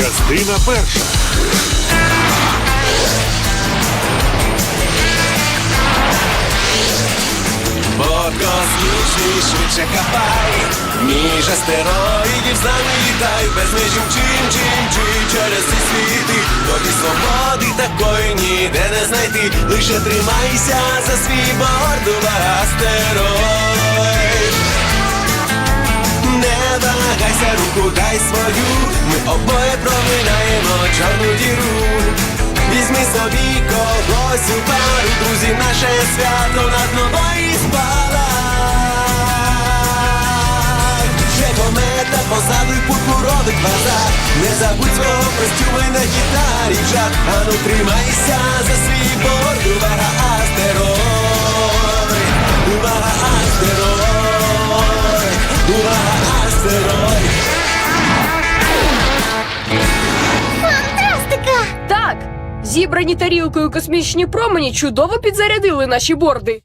Частина перша. Космічний швидше хапай Між астероїдів з нами літай Без межів чим, чим, чим через ці світи. Тобі свободи такої ніде не знайти. Лише тримайся за свій борт, увага, астероїд руку дай свою. Ми обоє проминаємо чорну діру. Візьми собі когось у пару, друзі, наше свято над нової спала. Ще комета позаду пурпуровий квадрат Не забудь свого костюма на гітарі жар Ану тримайся зібрані тарілкою космічні промені чудово підзарядили наші борди.